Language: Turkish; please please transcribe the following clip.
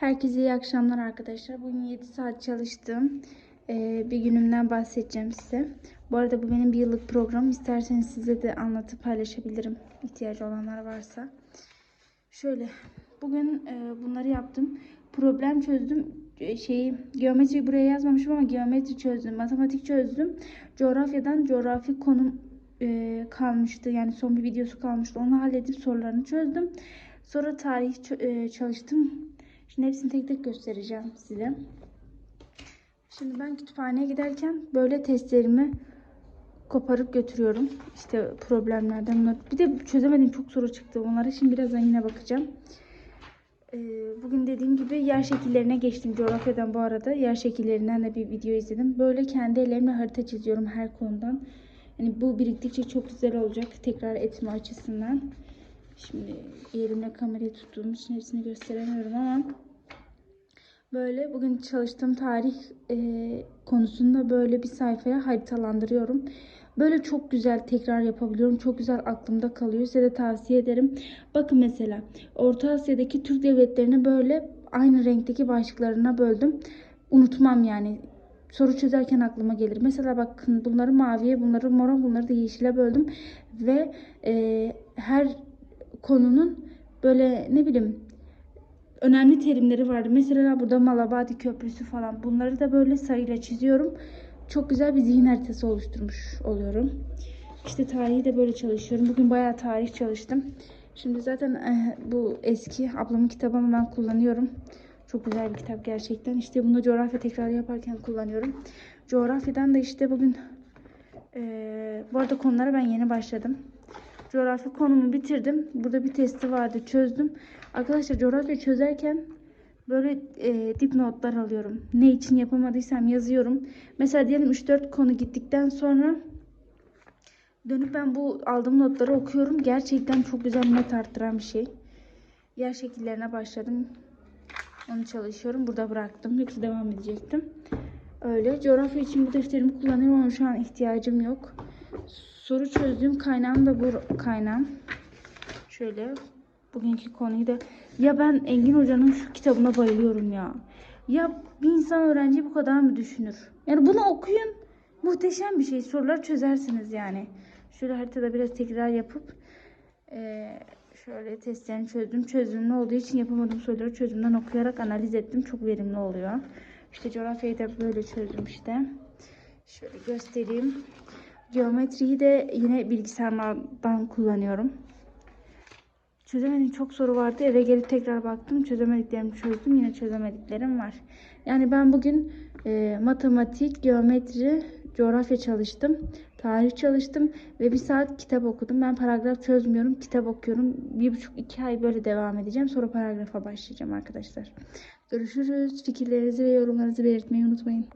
Herkese iyi akşamlar arkadaşlar. Bugün 7 saat çalıştım. Ee, bir günümden bahsedeceğim size. Bu arada bu benim bir yıllık programım. İsterseniz size de anlatıp paylaşabilirim. ihtiyacı olanlar varsa. Şöyle. Bugün e, bunları yaptım. Problem çözdüm. E, şeyi geometri buraya yazmamışım ama geometri çözdüm. Matematik çözdüm. Coğrafyadan coğrafi konum e, kalmıştı. Yani son bir videosu kalmıştı. Onu halledip sorularını çözdüm. Sonra tarih çalıştım. Şimdi hepsini tek tek göstereceğim size. Şimdi ben kütüphaneye giderken böyle testlerimi koparıp götürüyorum. İşte problemlerden bunlar. Bir de çözemedim çok soru çıktı bunlara. Şimdi birazdan yine bakacağım. Ee, bugün dediğim gibi yer şekillerine geçtim coğrafyadan bu arada. Yer şekillerinden de bir video izledim. Böyle kendi ellerimle harita çiziyorum her konudan. Yani bu biriktikçe çok güzel olacak tekrar etme açısından. Şimdi elimle kamerayı tuttuğum için hepsini gösteremiyorum ama böyle bugün çalıştığım tarih e, konusunda böyle bir sayfaya haritalandırıyorum. Böyle çok güzel tekrar yapabiliyorum. Çok güzel aklımda kalıyor. Size de tavsiye ederim. Bakın mesela Orta Asya'daki Türk devletlerini böyle aynı renkteki başlıklarına böldüm. Unutmam yani. Soru çözerken aklıma gelir. Mesela bakın bunları maviye, bunları mora, bunları da yeşile böldüm. Ve e, her konunun böyle ne bileyim önemli terimleri vardı. Mesela burada Malabadi Köprüsü falan. Bunları da böyle sayıyla çiziyorum. Çok güzel bir zihin haritası oluşturmuş oluyorum. İşte tarihi de böyle çalışıyorum. Bugün bayağı tarih çalıştım. Şimdi zaten eh, bu eski ablamın kitabını ben kullanıyorum. Çok güzel bir kitap gerçekten. İşte bunu coğrafya tekrarı yaparken kullanıyorum. Coğrafyadan da işte bugün eh, bu arada konulara ben yeni başladım. Coğrafya konumu bitirdim. Burada bir testi vardı çözdüm. Arkadaşlar coğrafya çözerken böyle e, dipnotlar alıyorum. Ne için yapamadıysam yazıyorum. Mesela diyelim 3-4 konu gittikten sonra dönüp ben bu aldığım notları okuyorum. Gerçekten çok güzel not arttıran bir şey. Yer şekillerine başladım. Onu çalışıyorum. Burada bıraktım. Yoksa devam edecektim. Öyle. Coğrafya için bu defterimi kullanıyorum ama şu an ihtiyacım yok. Soru çözdüğüm kaynağım da bu kaynağım. Şöyle bugünkü konuyu da ya ben Engin Hoca'nın şu kitabına bayılıyorum ya. Ya bir insan öğrenci bu kadar mı düşünür? Yani bunu okuyun. Muhteşem bir şey. Soruları çözersiniz yani. Şöyle haritada biraz tekrar yapıp eee, şöyle testlerini çözdüm. Çözümlü olduğu için yapamadığım soruları çözümden okuyarak analiz ettim. Çok verimli oluyor. İşte coğrafyayı da böyle çözdüm işte. Şöyle göstereyim. Geometriyi de yine bilgisayardan kullanıyorum. Çözemediğim çok soru vardı. Eve gelip tekrar baktım. Çözemediklerimi çözdüm. Yine çözemediklerim var. Yani ben bugün e, matematik, geometri, coğrafya çalıştım. Tarih çalıştım. Ve bir saat kitap okudum. Ben paragraf çözmüyorum. Kitap okuyorum. Bir buçuk iki ay böyle devam edeceğim. Sonra paragrafa başlayacağım arkadaşlar. Görüşürüz. Fikirlerinizi ve yorumlarınızı belirtmeyi unutmayın.